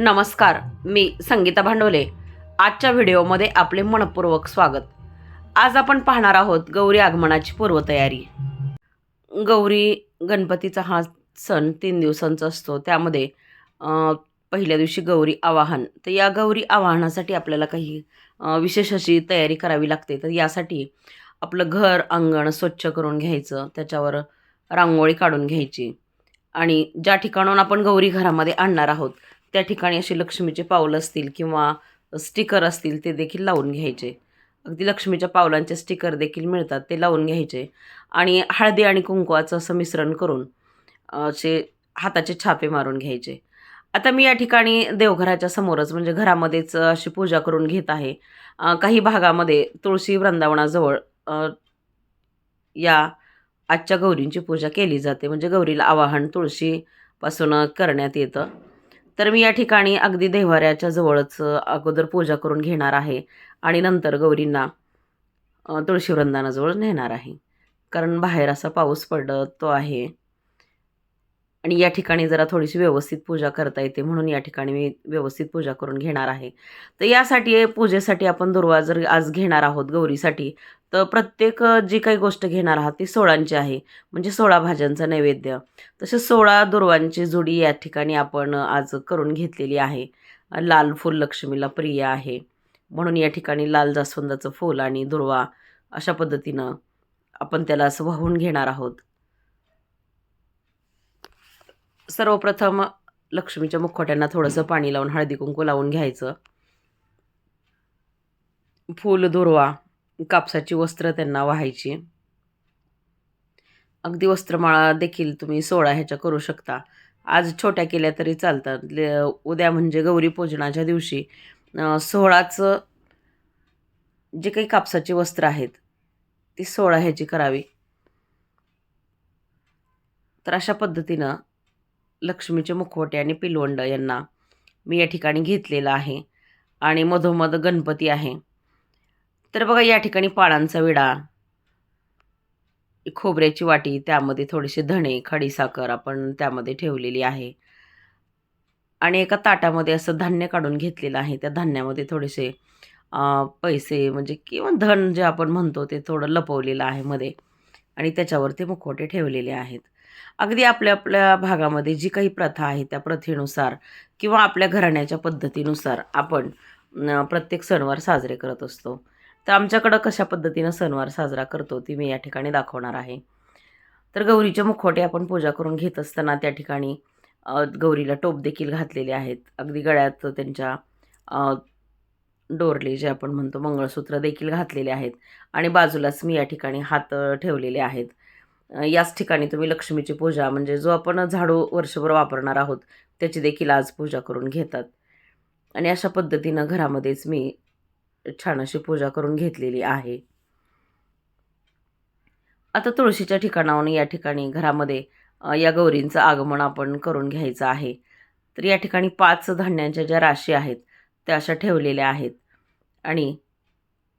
नमस्कार मी संगीता भांडवले. आजच्या व्हिडिओमध्ये आपले मनपूर्वक स्वागत. आज आपण पाहणार आहोत गौरी आगमनाची पूर्वतयारी. गौरी गणपतीचा हा सण तीन दिवसांचा असतो. त्यामध्ये पहिल्या दिवशी गौरी आवाहन. तर या गौरी आवाहनासाठी आपल्याला काही विशेष अशी तयारी करावी लागते. तर यासाठी आपलं घर अंगण स्वच्छ करून घ्यायचं. त्याच्यावर रांगोळी काढून घ्यायची. आणि ज्या ठिकाणाहून आपण गौरी घरामध्ये आणणार आहोत त्या ठिकाणी असे लक्ष्मीचे पावलं असतील किंवा स्टिकर असतील ते देखील लावून घ्यायचे. अगदी लक्ष्मीच्या पावलांचे स्टिकर देखील मिळतात ते लावून घ्यायचे. आणि हळदी आणि कुंकवाचं असं मिश्रण करून असे हाताचे छापे मारून घ्यायचे. आता मी या ठिकाणी देवघराच्या समोरच म्हणजे घरामध्येच अशी पूजा करून घेत आहे. काही भागामध्ये तुळशी वृंदावनाजवळ या आजच्या गौरींची पूजा केली जाते. म्हणजे गौरीला आवाहन तुळशीपासून करण्यात येतं. तर मी या ठिकाणी अगदी देव्हाऱ्याच्या जवळच अगोदर पूजा करून घेणार आहे आणि नंतर गौरींना तुळशीवृंदानाजवळ नेणार आहे. कारण बाहेर असा पाऊस पडतो आहे. आणि या ठिकाणी जरा थोडीशी व्यवस्थित पूजा करता येते म्हणून या ठिकाणी मी व्यवस्थित पूजा करून घेणार आहे. तर यासाठी पूजेसाठी आपण दुर्वा जर आज घेणार आहोत गौरीसाठी तर प्रत्येक जी काही गोष्ट घेणार आहात ती सोळांची आहे. म्हणजे सोळा भाज्यांचा नैवेद्य. तसेच सोळा दुर्वांची जोडी या ठिकाणी आपण आज करून घेतलेली आहे. लाल फूल लक्ष्मीला प्रिय आहे. म्हणून या ठिकाणी लाल जास्वंदाचं फूल आणि दुर्वा अशा पद्धतीनं आपण त्याला असं वाहून घेणार आहोत. सर्वप्रथम लक्ष्मीच्या मुखवट्यांना थोडंसं पाणी लावून हळदी कुंकू लावून घ्यायचं. फूल दुर्वा कापसाची वस्त्र त्यांना व्हायची. अगदी वस्त्रमाळा देखील तुम्ही सोळा ह्याच्या करू शकता. आज छोट्या केल्या तरी चालतात. उद्या म्हणजे गौरी पूजनाच्या दिवशी सोहळाचं सोळाचं जे काही कापसाची वस्त्र आहेत ती सोळा ह्याची करावी. तर अशा पद्धतीनं लक्ष्मीचे मुखवटे आणि पिलवंड यांना मी या ठिकाणी घेतलेलं आहे आणि मधोमध गणपती आहे. तर बघा या ठिकाणी पाळांचा विडा खोबऱ्याची वाटी त्यामध्ये थोडेसे धणे खडीसाखर आपण त्यामध्ये ठेवलेली आहे. आणि एका ताटामध्ये असं धान्य काढून घेतलेलं आहे. त्या धान्यामध्ये थोडेसे पैसे म्हणजे किंवा धन जे आपण म्हणतो ते थोडं लपवलेलं आहे मध्ये. आणि त्याच्यावर ते मुखवटे ठेवलेले आहेत. अगदी आपल्या आपल्या भागामध्ये जी काही प्रथा आहे त्या प्रथेनुसार किंवा आपल्या घराण्याच्या पद्धतीनुसार आपण प्रत्येक सणवार साजरे करत असतो. तर आमच्याकडं कशा पद्धतीनं सणवार साजरा करतो ती मी या ठिकाणी दाखवणार आहे. तर गौरीच्या मुखवटे आपण पूजा करून घेत असताना त्या ठिकाणी गौरीला टोप देखील घातलेले आहेत. अगदी गळ्यात त्यांच्या डोरले जे आपण म्हणतो मंगळसूत्र देखील घातलेले आहेत. आणि बाजूलाच मी या ठिकाणी हात ठेवलेले आहेत. याच ठिकाणी तुम्ही लक्ष्मीची पूजा म्हणजे जो आपण झाडू वर्षभर वापरणार आहोत त्याची देखील आज पूजा करून घेतात. आणि अशा पद्धतीनं घरामध्येच मी छान अशी पूजा करून घेतलेली आहे. आता तुळशीच्या ठिकाणाहून या ठिकाणी घरामध्ये या गौरींचं आगमन आपण करून घ्यायचं आहे. तर या ठिकाणी पाच धान्यांच्या ज्या राशी आहेत त्या अशा ठेवलेल्या आहेत. आणि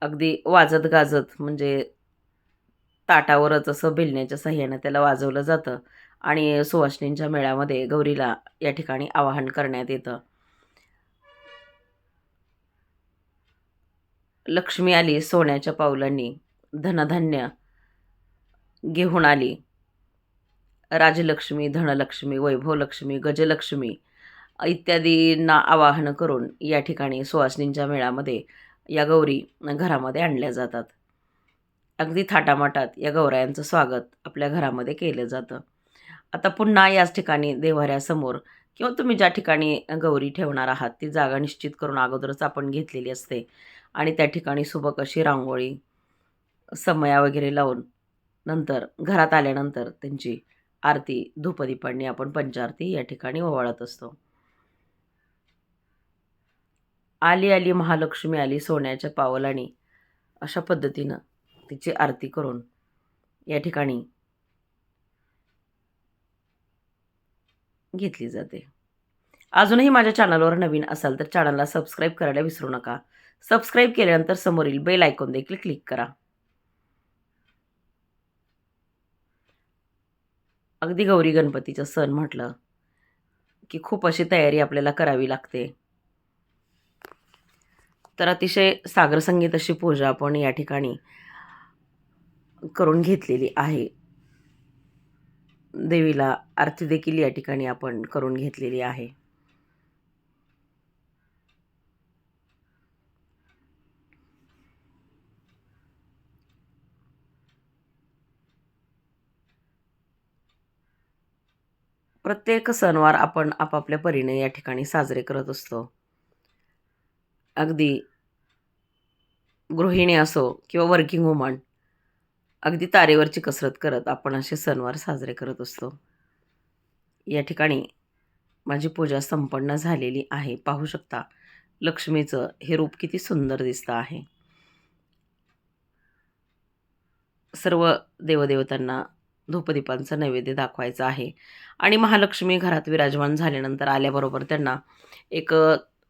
अगदी वाजत गाजत म्हणजे ताटावरच असं बेलण्याच्या साह्यानं त्याला वाजवलं जातं आणि सुवासिनींच्या मेळ्यामध्ये गौरीला या ठिकाणी आवाहन करण्यात येतं. लक्ष्मी आली सोन्याच्या पावलांनी धनधान्य घेऊन आली. राजलक्ष्मी धनलक्ष्मी वैभवलक्ष्मी गजलक्ष्मी इत्यादींना आवाहन करून या ठिकाणी सुवासिनींच्या मेळामध्ये या गौरी घरामध्ये आणल्या जातात. अगदी थाटामाटात या गौरायांचं स्वागत आपल्या घरामध्ये केलं जातं. आता पुन्हा याच ठिकाणी देवाऱ्यासमोर किंवा तुम्ही ज्या ठिकाणी गौरी ठेवणार आहात ती जागा निश्चित करून अगोदरच आपण घेतलेली असते. आणि त्या ठिकाणी सुबक अशी रांगोळी समया वगैरे लावून नंतर घरात आल्यानंतर त्यांची आरती धूपदीपांनी आपण पंचारती या ठिकाणी ओवाळत असतो. आली आली महालक्ष्मी आली सोन्याच्या पावलाने अशा पद्धतीनं तिची आरती करून या ठिकाणी घेतली जाते. अजूनही माझ्या चॅनलवर नवीन असाल तर चॅनलला सबस्क्राईब करायला विसरू नका. सबस्क्राईब केल्यानंतर समोरील बेल आयकॉन देखील क्लिक करा. अगदी गौरी गणपतीचा सण म्हटलं की खूप अशी तयारी आपल्याला करावी लागते. तर अतिशय सागरसंगीत अशी पूजा आपण या ठिकाणी करून घेतलेली आहे. देवीला आरती देखील या ठिकाणी आपण करून घेतलेली आहे. प्रत्येक सणवार आपण आपापल्या परीने या ठिकाणी साजरे करत असतो. अगदी गृहिणी असो किंवा वर्किंग वुमन अगदी तारेवरची कसरत करत आपण असे सणवार साजरे करत असतो. या ठिकाणी माझी पूजा संपन्न झालेली आहे. पाहू शकता लक्ष्मीचं हे रूप किती सुंदर दिसतं आहे. सर्व देवदेवतांना धूपदीपांचा नैवेद्य दाखवायचा आहे. आणि महालक्ष्मी घरात विराजमान झाल्यानंतर आल्याबरोबर त्यांना एक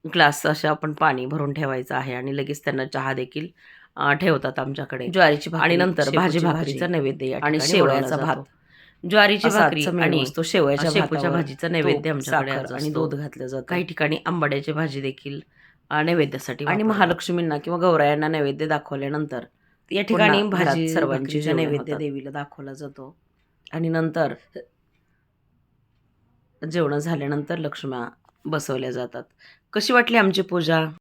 ग्लास असं आपण पाणी भरून ठेवायचं आहे. आणि लगेच त्यांना चहा देखील ठेवतात आमच्याकडे. ज्वारीची आणि नंतर भाजी भाकरीचा नैवेद्य आणि शेवयाचा भात. ज्वारीची भाकरी आणि असतो शेवयाच्या शेपूच्या भाजीचा नैवेद्य आमच्याकडे आणि. दूध घातलं जातं. काही ठिकाणी आंबाड्याची भाजी देखील नैवेद्यासाठी आणि महालक्ष्मींना किंवा गौरायांना नैवेद्य दाखवल्यानंतर या ठिकाणी भाजी सर्वांची नैवेद्य. देवीला दाखवला जातो. आणि नंतर जेवण झाल्यानंतर लक्ष्म्या बसवल्या जातात. कशी वाटली आमची पूजा?